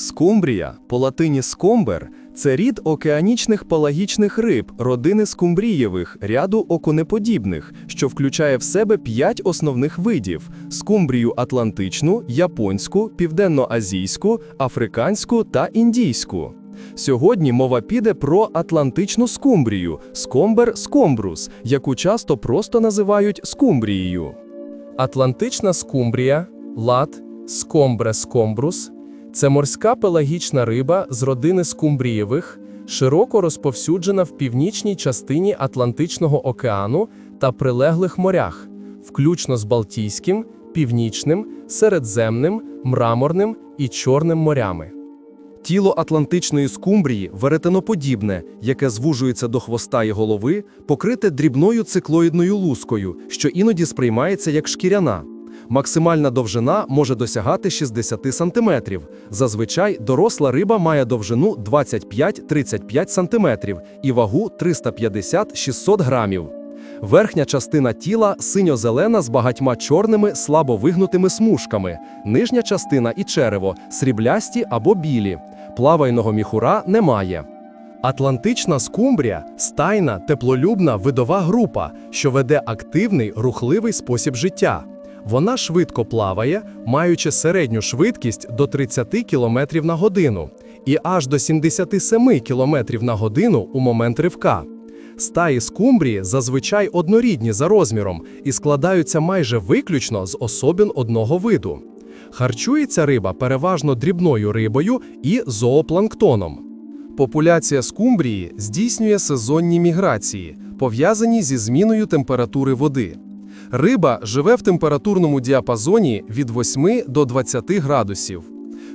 Скумбрія, по латині скомбер, це рід океанічних пелагічних риб родини скумбрієвих, ряду окунеподібних, що включає в себе п'ять основних видів: скумбрію атлантичну, японську, південноазійську, африканську та індійську. Сьогодні мова піде про атлантичну скумбрію, скомбер скомбрус, яку часто просто називають скумбрією. Атлантична скумбрія, лат, скомбре скомбрус це морська пелагічна риба з родини скумбрієвих, широко розповсюджена в північній частині Атлантичного океану та прилеглих морях, включно з Балтійським, Північним, Середземним, Мраморним і Чорним морями. Тіло атлантичної скумбрії веретеноподібне, яке звужується до хвоста і голови, покрите дрібною циклоїдною лускою, що іноді сприймається як шкіряна. Максимальна довжина може досягати 60 см. Зазвичай доросла риба має довжину 25-35 см і вагу 350-600 грамів. Верхня частина тіла синьо-зелена з багатьма чорними слабо вигнутими смужками, нижня частина і черево сріблясті або білі. Плавайного міхура немає. Атлантична скумбрія стайна теплолюбна видова група, що веде активний рухливий спосіб життя. Вона швидко плаває, маючи середню швидкість до 30 км на годину і аж до 77 км на годину у момент ривка. Стаї скумбрії зазвичай однорідні за розміром і складаються майже виключно з особін одного виду. Харчується риба переважно дрібною рибою і зоопланктоном. Популяція скумбрії здійснює сезонні міграції, пов'язані зі зміною температури води. Риба живе в температурному діапазоні від 8 до 20 градусів.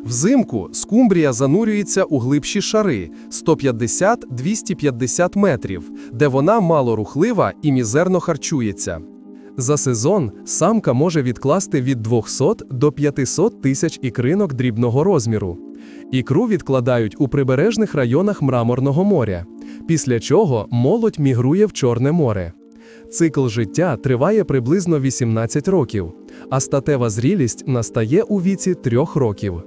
Взимку скумбрія занурюється у глибші шари 150-250 метрів, де вона малорухлива і мізерно харчується. За сезон самка може відкласти від 200 до 500 тисяч ікринок дрібного розміру. Ікру відкладають у прибережних районах Мраморного моря, після чого молодь мігрує в Чорне море. Цикл життя триває приблизно 18 років, а статева зрілість настає у віці 3 років.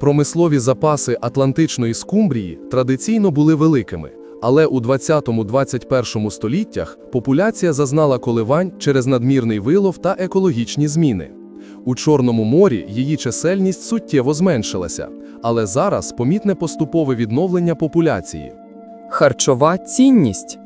Промислові запаси атлантичної скумбрії традиційно були великими, але у 20-21 століттях популяція зазнала коливань через надмірний вилов та екологічні зміни. У Чорному морі її чисельність суттєво зменшилася, але зараз помітне поступове відновлення популяції. Харчова цінність.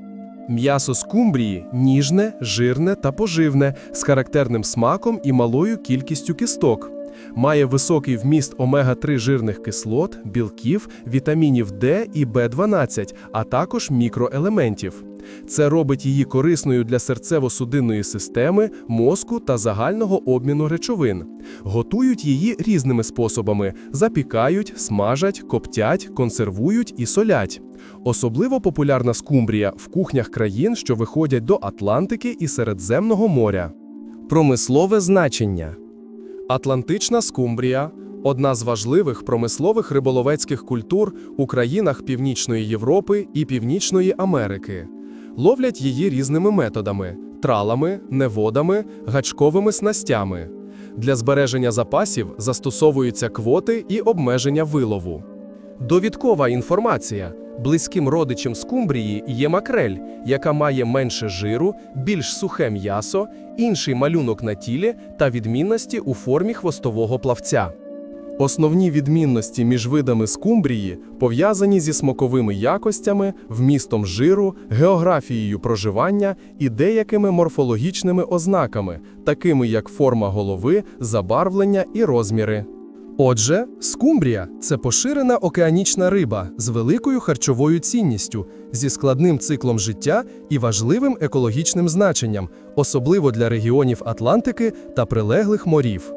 М'ясо скумбрії ніжне, жирне та поживне, з характерним смаком і малою кількістю кісток. Має високий вміст омега-3 жирних кислот, білків, вітамінів D і B12, а також мікроелементів. Це робить її корисною для серцево-судинної системи, мозку та загального обміну речовин. Готують її різними способами: запікають, смажать, коптять, консервують і солять. Особливо популярна скумбрія в кухнях країн, що виходять до Атлантики і Середземного моря. Промислове значення. Атлантична скумбрія одна з важливих промислових риболовецьких культур у країнах Північної Європи і Північної Америки. Ловлять її різними методами: тралами, неводами, гачковими снастями. Для збереження запасів застосовуються квоти і обмеження вилову. Довідкова інформація. Близьким родичем скумбрії є макрель, яка має менше жиру, більш сухе м'ясо, інший малюнок на тілі та відмінності у формі хвостового плавця. Основні відмінності між видами скумбрії пов'язані зі смаковими якостями, вмістом жиру, географією проживання і деякими морфологічними ознаками, такими як форма голови, забарвлення і розміри. Отже, скумбрія це поширена океанічна риба з великою харчовою цінністю, зі складним циклом життя і важливим екологічним значенням, особливо для регіонів Атлантики та прилеглих морів.